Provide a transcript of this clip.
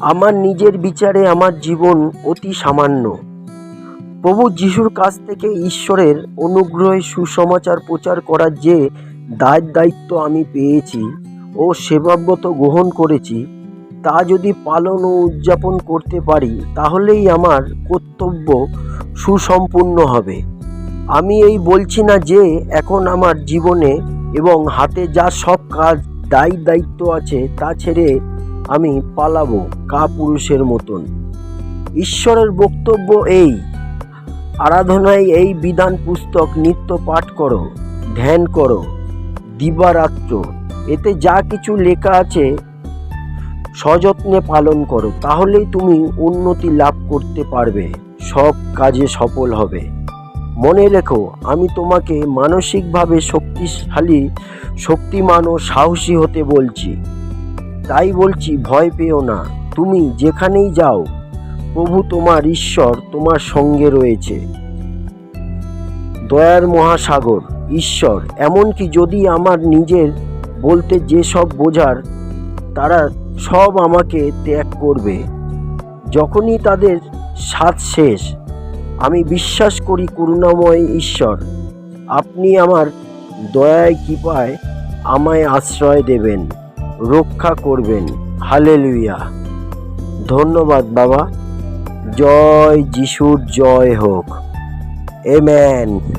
আমার নিজের বিচারে আমার জীবন অতি সামান্য। প্রভু যিশুর কাছ থেকে ঈশ্বরের অনুগ্রহে সুসমাচার প্রচার করার যে দায় দায়িত্ব আমি পেয়েছি ও সেবাব্রত গ্রহণ করেছি, তা যদি পালন ও উদযাপন করতে পারি, তাহলেই আমার কর্তব্য সুসম্পূর্ণ হবে। আমি এই বলছি না যে এখন আমার জীবনে এবং হাতে যা সব কাজ দায়ী দায়িত্ব আছে তা ছেড়ে আমি পালাবো কা পুরুষের মতন। ঈশ্বরের বক্তব্য এই, আরাধনায় এই বিধান পুস্তক নিত্য পাঠ করো, ধ্যান করো, দিবারাত্র। এতে যা কিছু লেখা আছে, সযত্নে পালন করো, তাহলেই তুমি উন্নতি লাভ করতে পারবে, সব কাজে সফল হবে। মনে রেখো, আমি তোমাকে মানসিকভাবে শক্তিশালী, শক্তিমান ও সাহসী হতে বলছি। তাই বলছি, ভয় পেও না। তুমি যেখানেই যাও, প্রভু তোমার ঈশ্বর তোমার সঙ্গে রয়েছে। দয়ার মহাসাগর, ঈশ্বর, এমনকি যদি আমার নিজের বলতে যেসব বোঝার, তারা সব আমাকে ত্যাগ করবে। যখনই তাদের সাথ শেষ, আমি বিশ্বাস করি করুণাময় ঈশ্বর, আপনি আমার দয়ায়, কৃপায় আমায় আশ্রয় দেবেন। রক্ষা করবেন। হালেলুইয়া ধন্যবাদ বাবা। জয় যিশুর জয় হোক। এমেন